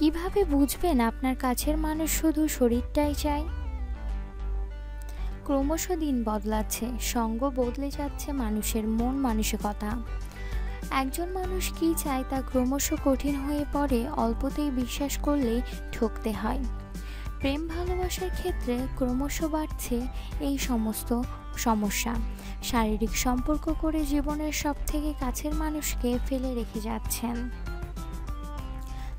কীভাবে বুঝবেন আপনার কাছের মানুষ শুধু শরীরটাই চায়? ক্রমশ দিন বদলাচ্ছে, সঙ্গ বদলে যাচ্ছে মানুষের মন মানসিকতা। একজন মানুষ কি চায় তা ক্রমশ কঠিন হয়ে পড়ে, অল্পতেই বিশ্বাস করলে ঠকতে হয়। প্রেম ভালোবাসার ক্ষেত্রে ক্রমশ বাড়ছে এই সমস্ত সমস্যা। শারীরিক সম্পর্ক করে জীবনের সব থেকে কাছের মানুষকে ফেলে রেখে যাচ্ছেন।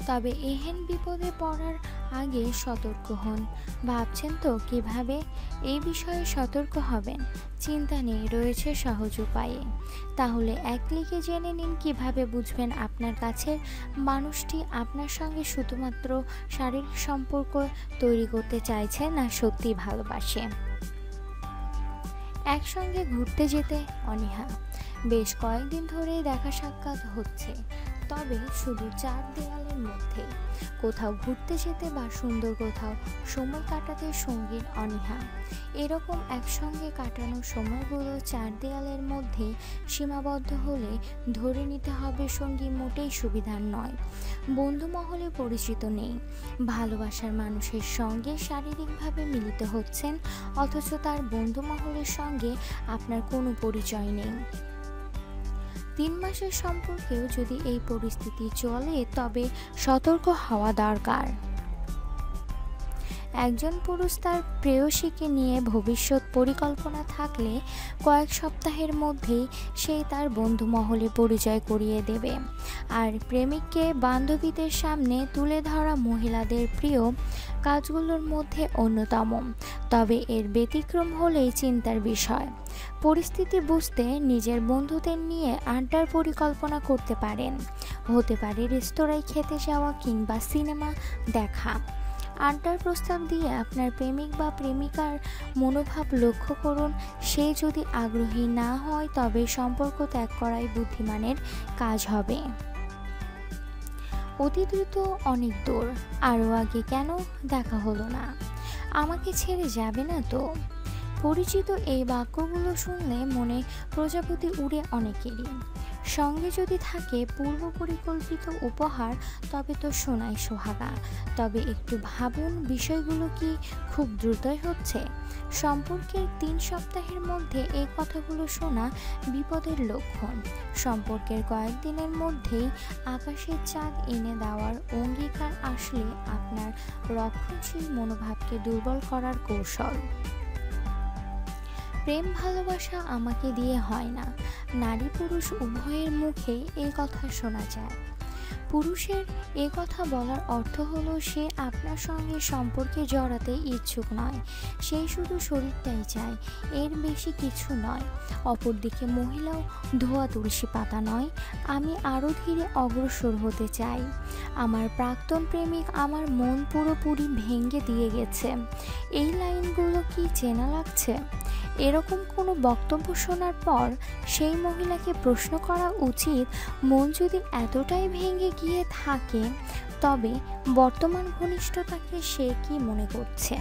তবে এহেন বিপদে পড়ার আগে সতর্ক হন। ভাবছেন তো কীভাবে এই বিষয়ে সতর্ক হবেন? চিন্তা নেই, রয়েছে সহজ উপায়ে। তাহলে এক ক্লিকে জেনে নিন কীভাবে বুঝবেন আপনার কাছের মানুষটি আপনার সঙ্গে শুধুমাত্র শারীরিক সম্পর্ক তৈরি করতে চাইছে না সত্যি ভালোবাসে? একসঙ্গে ঘুরতে যেতে অনীহা। বেশ কয়েকদিন ধরে দেখা সাক্ষাৎ হচ্ছে। তবে শুধু চার দেয়ালের মধ্যে কোথাও ঘুরতে যেতে বা সুন্দর কোথাও সময় কাটাতে সঙ্গীর অনীহা। এরকম একসঙ্গে কাটানো সময়গুলো চার দেয়ালের মধ্যে সীমাবদ্ধ হলে ধরে নিতে হবে সঙ্গী মোটেই সুবিধার নয়। বন্ধু মহলে পরিচিত নেই। ভালোবাসার মানুষের সঙ্গে শারীরিকভাবে মিলিত হচ্ছেন, অথচ তার বন্ধু মহলের সঙ্গে আপনার কোনো পরিচয় নেই। তিন মাসের সম্পর্কেও যদি এই পরিস্থিতি চলে তবে সতর্ক হওয়া দরকার। একজন পুরুষ তার প্রেয়সীকে নিয়ে ভবিষ্যৎ পরিকল্পনা থাকলে কয়েক সপ্তাহের মধ্যেই সেই তার বন্ধু মহলে পরিচয় করিয়ে দেবে। আর প্রেমিককে বান্ধবীদের সামনে তুলে ধরা মহিলাদের প্রিয় কাজগুলোর মধ্যে অন্যতম। তবে এর ব্যতিক্রম হলেই চিন্তার বিষয়। পরিস্থিতি বুঝতে নিজের বন্ধুদের নিয়ে আড্ডার পরিকল্পনা করতে পারেন। হতে পারে রেস্তোরাঁয় খেতে যাওয়া কিংবা সিনেমা দেখা। আড্ডার প্রস্তাব দিয়ে আপনার প্রেমিক বা প্রেমিকার মনোভাব লক্ষ্য করুন। সে যদি আগ্রহী না হয়, তবে সম্পর্ক ত্যাগ করাই বুদ্ধিমানের কাজ হবে। অতি দ্রুত অনেক দূর, আরও আগে কেন দেখা হলো না। আমাকে ছেড়ে যাবে না তো? পরিচিত এই বাক্যগুলো শুনলে মনে প্রজাপতি উড়ে অনেকেরই। সঙ্গে যদি থাকে পূর্ব পরিকল্পিত উপহার, তবে তো শোনাই সোহাগা। তবে একটু ভাবুন, বিষয়গুলো কি খুব দ্রুতই হচ্ছে? সম্পর্কের তিন সপ্তাহের মধ্যে এই কথাগুলো শোনা বিপদের লক্ষণ। সম্পর্কের কয়েকদিনের মধ্যেই আকাশের চাঁদ এনে দেওয়ার অঙ্গীকার আসলে আপনার রক্ষণশীল মনোভাবকে দুর্বল করার কৌশল। প্রেম ভালোবাসা আমাকে দিয়ে হয় না। নারী পুরুষ উভয়ের মুখে এই কথা শোনা যায়। পুরুষের এ কথা বলার অর্থ হলো সে আপনার সঙ্গে সম্পর্কে জড়াতে ইচ্ছুক নয় সেই শুধু শরীরটাই চায়, এর বেশি কিছু নয়। অপরদিকে মহিলাও ধোয়া তুলসী পাতা নয়, আমি আরও ধীরে অগ্রসর হতে চাই। আমার প্রাক্তন প্রেমিক আমার মন পুরোপুরি ভেঙে দিয়ে গেছে। এই লাইনগুলো কি চেনা লাগছে? এরকম কোনো বক্তব্য শোনার পর সেই মহিলাকে প্রশ্ন করা উচিত, মন যদি এতটাই ভেঙে গিয়ে থাকে, তবে বর্তমান ঘনিষ্ঠতাকে সে কি মনে করছে?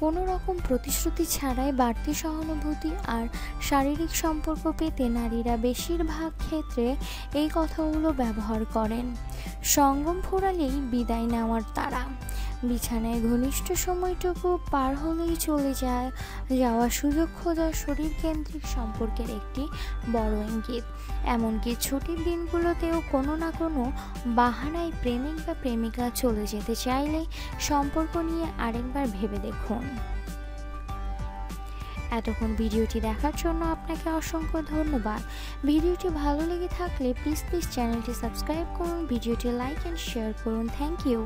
কোনো রকম প্রতিশ্রুতি ছাড়াই বাড়তি সহানুভূতি আর শারীরিক সম্পর্ক পেতে নারীরা বেশিরভাগ ক্ষেত্রে এই কথাগুলো ব্যবহার করেন। সঙ্গম ফোরালেই বিদায় নেওয়ার তারা। বিছানায় ঘনিষ্ঠ সময়টুকু পার হলেই চলে যায়। যাওয়া সুযোগ খোঁজা শরীর কেন্দ্রিক সম্পর্কের একটি বড় ইঙ্গিত। এমনকি ছুটির দিনগুলোতেও কোনো না কোনো বাহানায় প্রেমিক বা প্রেমিকা চলে যেতে চাইলে সম্পর্ক নিয়ে আরেকবার ভেবে দেখুন। এতক্ষণ ভিডিওটি দেখার জন্য আপনাকে অসংখ্য ধন্যবাদ। ভিডিওটি ভালো লেগে থাকলে প্লিজ প্লিজ চ্যানেলটি সাবস্ক্রাইব করুন, ভিডিওটি লাইক অ্যান্ড শেয়ার করুন। Thank you